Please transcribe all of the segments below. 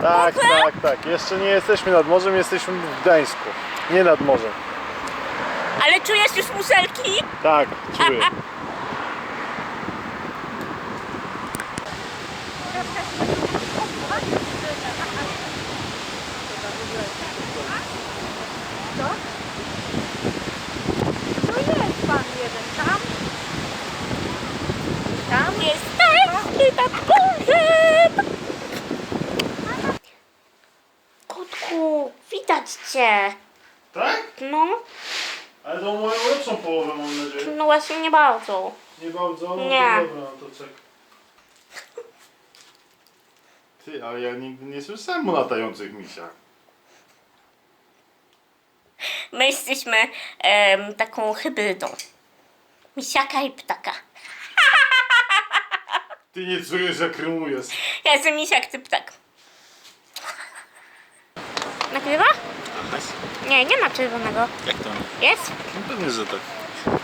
Tak, tak, tak. Jeszcze nie jesteśmy nad morzem, jesteśmy w Gdańsku. Nie nad morzem. Ale czujesz już muszelki? Tak, czuję. No jest pan jeden tam. Tam jesteśmy nad morzem! 12. Tak? No. Ale to moją lepszą połowę mam nadzieję. No właśnie nie bardzo. Nie bardzo? No Nie. To dobra, no to czek. Ty, ale ja nigdy nie słyszałem o latających misiach. My jesteśmy taką hybrydą. Misiaka i ptaka. Ty nie czujesz, jak rymujesz. Ja jestem misiak, ty ptak. Nagrywa? Nie, nie ma czerwonego. Jak to? Jest? No pewnie, że tak. Eee...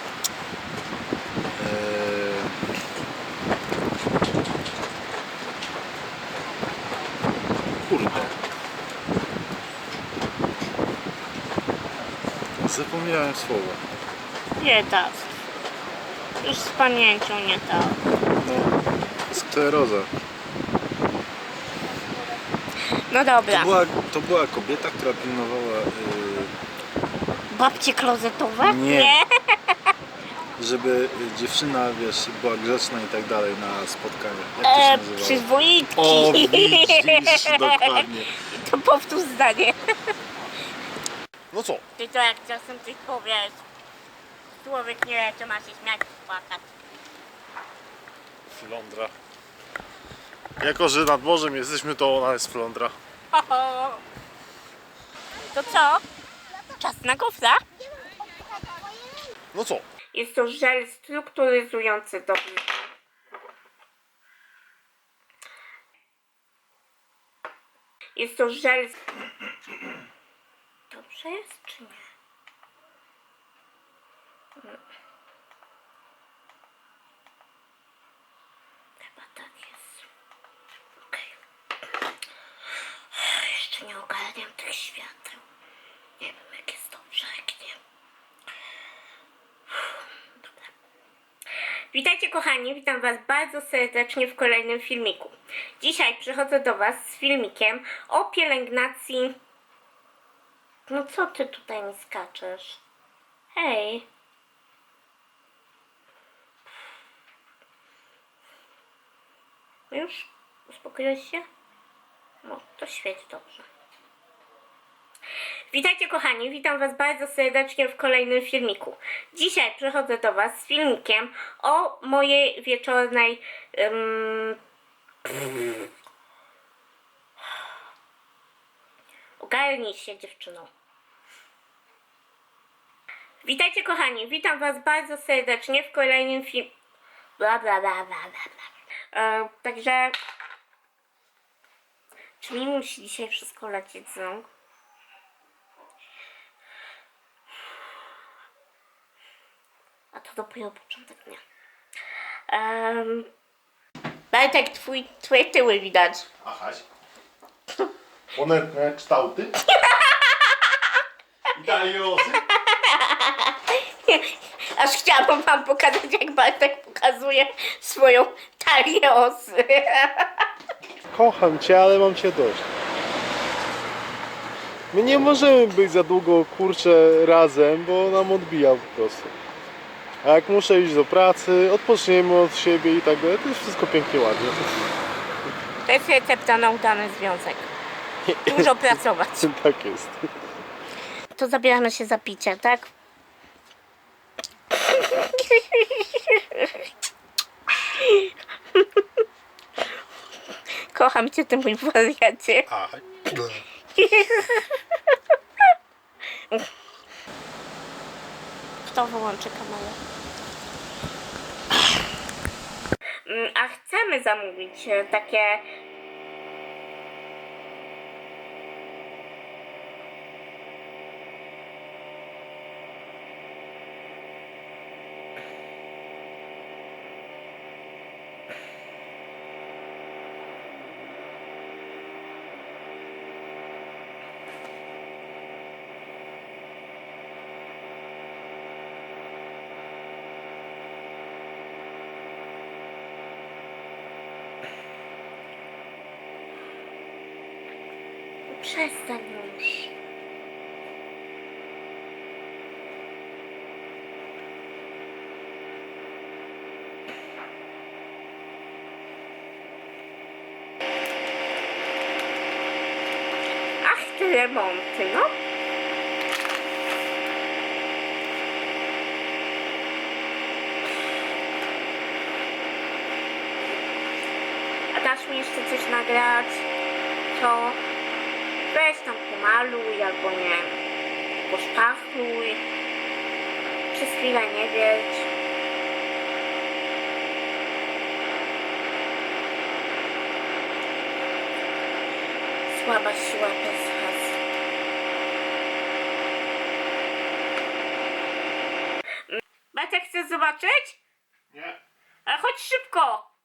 Kurde. Zapomniałem słowa. Nie tak. Już z pamięcią nie tak. No, skleroza. No dobra. To była, to była kobieta, która pilnowała, Babcie klozetowe? Nie. żeby dziewczyna, wiesz, była grzeczna i tak dalej na spotkaniach. Jak to się E, nazywało? przyzwoitki. O, widzisz, dokładnie. To powtórz zdanie. No co? Ty to jak czasem coś powiesz. Człowiek nie wie, czy ma się śmiać czy płakać. Flądra. Jako, że nad morzem jesteśmy, to ona jest flądra. To co? Czas na gofra? No co? Jest to żel strukturyzujący do Jest to żel... Dobrze jest, czy nie? Chyba tak jest. Okej. Ogarniam tych świateł. Nie wiem, jak jest dobrze, jak nie. Dobra. Witajcie kochani, witam Was bardzo serdecznie w kolejnym filmiku. Dzisiaj przychodzę do Was z filmikiem o pielęgnacji... No co Ty tutaj mi skaczesz? Hej! Już? Uspokoiłeś się? No, to świeć dobrze. Witajcie kochani, witam Was bardzo serdecznie w kolejnym filmiku. Dzisiaj przychodzę do Was z filmikiem o mojej wieczornej... Um... Ogarnij się dziewczyną. Witajcie kochani, witam Was bardzo serdecznie w kolejnym film... Bla bla bla bla bla bla. E, także... Czy mi musi dzisiaj wszystko lecieć z rąk? A to dopiero początek dnia. Um, Bartek, twój, twoje tyły widać. Achaś. Ponętne kształty. I dalej osy. Aż chciałabym wam pokazać, jak Bartek pokazuje swoją talię osy. Kocham cię, ale mam cię dość. My nie możemy być za długo kurczę razem, bo nam odbija po prostu. A jak muszę iść do pracy, odpoczniemy od siebie i tak dalej, to jest wszystko pięknie ładnie. To jest recepta na udany związek. Dużo pracować. tak jest. To zabieramy się za picie, tak? Kocham cię, ty mój wariacie. Kto wyłączy kamerę? Mm, A chcemy zamówić e, takie przestań już. Ach, te remonty, no. A dasz mi jeszcze coś nagrać? To pomaluj albo nie poszpachluj. Przez chwilę nie wiedź. Słaba siła bez was. Betek, chcesz zobaczyć? Nie. Ale chodź szybko!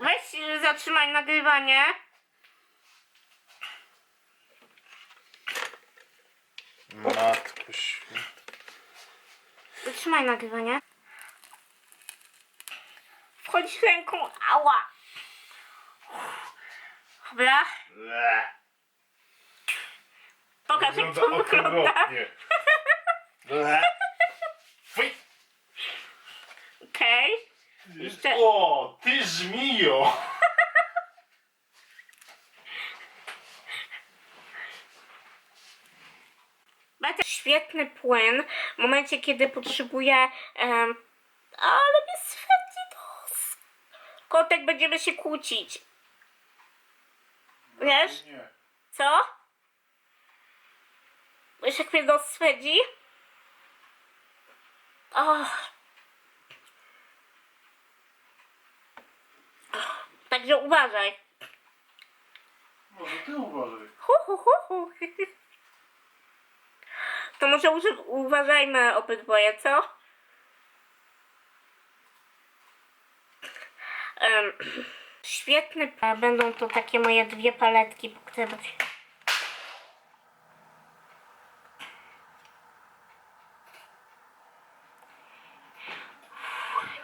Weź y, zatrzymaj nagrywanie. Matko święta. Zatrzymaj nagrywanie. Wchodź ręką, ała! Dobra, pokaż jak to wygląda. Fuj. Okej. Jeszcze- O, ty żmijo! Macie świetny płyn w momencie, kiedy potrzebuję. em, ale mnie swędzi nos. Kotek, będziemy się kłócić. Wiesz? Nie. Co? Wiesz, jak mnie nos swędzi? Och. Także uważaj. Może ty uważaj. Hu, hu, hu, hu. To może uży- uważajmy obydwoje, co? Em, świetny. Będą to takie moje dwie paletki, które...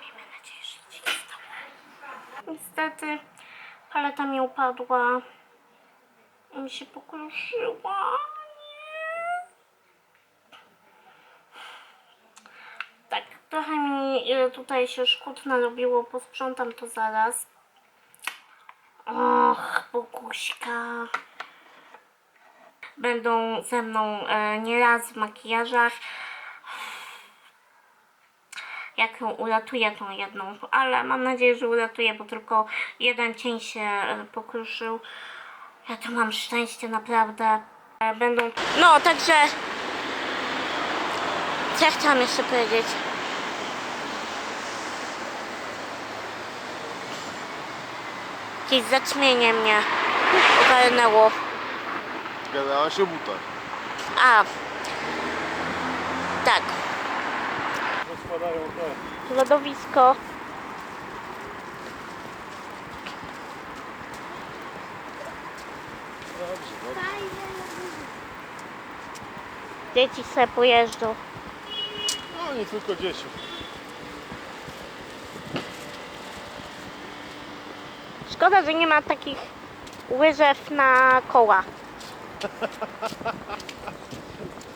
Miejmy nadzieję, że nic się nie stało. Niestety paleta mi upadła mi się pokruszyła. Tak, trochę mi e, tutaj się szkód narobiło, posprzątam to zaraz. Och, Boguśka. Będą ze mną e, nieraz w makijażach. Jak ją tą jedną, ale mam nadzieję, że uratuję, bo tylko jeden cień się e, pokruszył. Ja tu mam szczęście, naprawdę. E, Będą. No, także. Co ja chciałam jeszcze powiedzieć? Jakieś zaćmienie mnie ogarnęło. Gadała się o butach. A. Tak. Rozpadają te. Lodowisko. Dobrze, dobrze. Dzieci sobie pojeżdżą. No nie tylko dzieci. Szkoda, że nie ma takich łyżew na koła.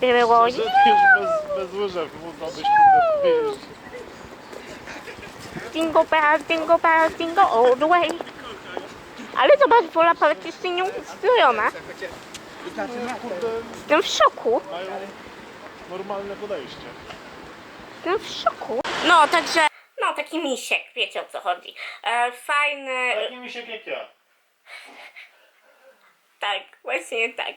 Było. Już bez, bez łyżew można byś kurde pojeździć. Jingle bells, jingle bells, jingle all the way. Ale zobacz, Wola praktycznie nie ustrojona. Kurde, Jestem w szoku. mają normalne podejście. Jestem w szoku. No, także... No, taki misiek, wiecie o co chodzi. E, fajny... Taki misiek jak ja. Tak, właśnie tak.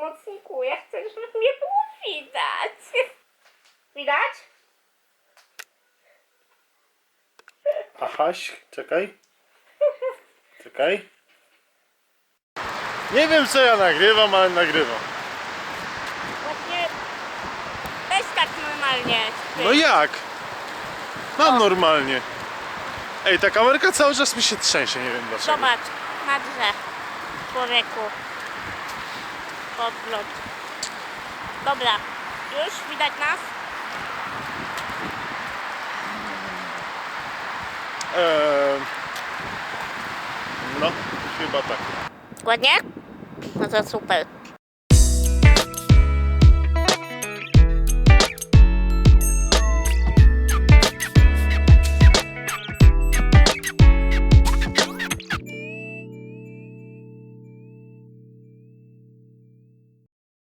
Pomocniku, ja chcę, żeby mnie było widać. Widać? Ahaś, czekaj. Czekaj. Nie wiem co ja nagrywam, ale nagrywam. Właśnie... Weź tak normalnie. No jak? Mam normalnie. Ej, ta kamerka cały czas mi się trzęsie, nie wiem dlaczego. Zobacz, na drze. Człowieku pogląd. Dobra, już widać nas? Eee, no, chyba tak. Ładnie? No to super.